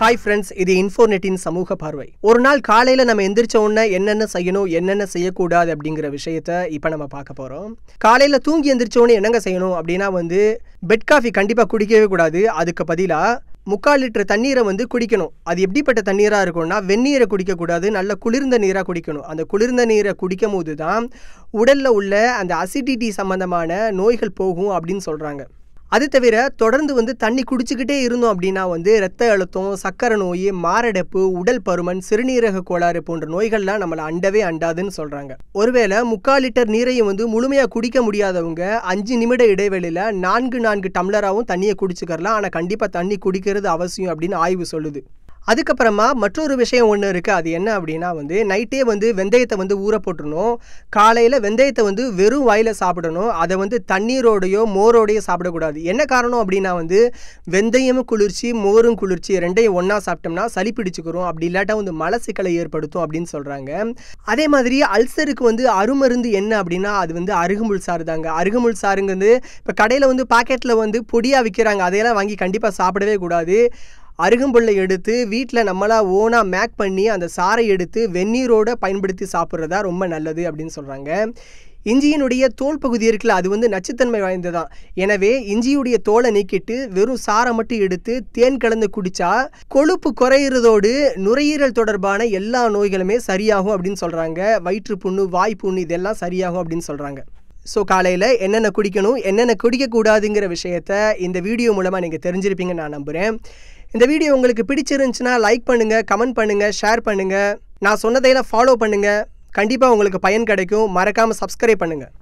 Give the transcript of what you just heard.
Hi friends இது இன்ஃபோநெட்டின் சமூக பார்வை. ஒரு நாள் காலையில் நம்ம எந்திரிச்ச உடனே என்னென்ன செய்யணும் என்னென்ன செய்யக்கூடாது அப்படிங்கிற விஷயத்த இப்போ நம்ம பார்க்க போகிறோம் காலையில் தூங்கி எந்திரிச்ச உடனே என்னங்க செய்யணும் அப்படின்னா வந்து பெட் காஃபி கண்டிப்பாக குடிக்கவே கூடாது. அதுக்கு பதிலாக முக்கால் லிட்டர் தண்ணீரை வந்து குடிக்கணும். அது எப்படிப்பட்ட தண்ணீராக இருக்கும்னா வெந்நீரை குடிக்கக்கூடாது நல்ல குளிர்ந்த நீராக குடிக்கணும். அந்த குளிர்ந்த நீரை குடிக்கும் போது தான் உடலில் உள்ள அந்த அசிடிட்டி சம்மந்தமான நோய்கள் போகும் அப்படின்னு சொல்கிறாங்க அது தவிர தொடர்ந்து வந்து தண்ணி குடிச்சுக்கிட்டே இருந்தோம் அப்படின்னா வந்து ரத்த அழுத்தம் சக்கரை நோய் மாரடைப்பு உடல் பருமன் சிறுநீரக கோளாறு போன்ற நோய்கள்லாம் நம்மளை அண்டவே அண்டாதுன்னு சொல்கிறாங்க ஒருவேளை முக்கால் லிட்டர் நீரையும் வந்து முழுமையாக குடிக்க முடியாதவங்க அஞ்சு நிமிட இடைவெளியில் நான்கு நான்கு டம்ளராகவும் தண்ணியை குடிச்சுக்கறலாம். ஆனால் கண்டிப்பாக தண்ணி குடிக்கிறது அவசியம் அப்படின்னு ஆய்வு சொல்லுது. அதுக்கப்புறமா மற்றொரு விஷயம் ஒன்று இருக்குது அது என்ன அப்படின்னா வந்து நைட்டே வந்து வெந்தயத்தை வந்து ஊற போட்டுடணும் காலையில் வெந்தயத்தை வந்து வெறும் வாயில் சாப்பிடணும். அதை வந்து தண்ணீரோடையோ மோரோடையோ சாப்பிடக்கூடாது. என்ன காரணம் அப்படின்னா வந்து வெந்தயமும் குளிர்ச்சி மோரும் குளிர்ச்சி ரெண்டையும் ஒன்றா சாப்பிட்டோம்னா சளி பிடிச்சிக்கிறோம் அப்படி இல்லாட்டா வந்து மலசிக்கலை ஏற்படுத்தும் அப்படின்னு சொல்கிறாங்க அதே மாதிரி அல்சருக்கு வந்து அருமருந்து என்ன அப்படின்னா அது வந்து அருகுமுள் சாறு தாங்க. அருகுமுள் வந்து இப்போ கடையில் வந்து பாக்கெட்டில் வந்து பொடியாக விற்கிறாங்க அதையெல்லாம் வாங்கி கண்டிப்பாக சாப்பிடவே கூடாது. அருகம்புல்லை எடுத்து வீட்டில் நம்மளாக ஓனாக மேக் பண்ணி அந்த சாறை எடுத்து வெந்நீரோடு பயன்படுத்தி சாப்பிட்றதா ரொம்ப நல்லது அப்படின்னு சொல்கிறாங்க இஞ்சியினுடைய தோல் பகுதி இருக்குல்ல அது வந்து நச்சுத்தன்மை வாய்ந்ததான் எனவே இஞ்சியுடைய தோலை நீக்கிட்டு வெறும் சாரை மட்டும் எடுத்து தேன் கலந்து குடித்தா கொழுப்பு குறையிறதோடு நுரையீரல் தொடர்பான எல்லா நோய்களுமே சரியாகும் அப்படின்னு சொல்கிறாங்க வயிற்றுப்புண்ணு வாய்ப்புண்ணு இதெல்லாம் சரியாகும் அப்படின்னு சொல்கிறாங்க ஸோ காலையில் என்னென்ன குடிக்கணும் என்னென்ன குடிக்கக்கூடாதுங்கிற விஷயத்த இந்த வீடியோ மூலமாக நீங்கள் தெரிஞ்சிருப்பீங்கன்னு நான் நம்புகிறேன் இந்த வீடியோ உங்களுக்கு பிடிச்சிருந்துச்சுன்னா லைக் பண்ணுங்கள் கமெண்ட் பண்ணுங்கள் ஷேர் பண்ணுங்கள் நான் சொன்னதையெல்லாம் ஃபாலோ பண்ணுங்கள் கண்டிப்பாக உங்களுக்கு பயன் கிடைக்கும். மறக்காமல் சப்ஸ்கிரைப் பண்ணுங்கள்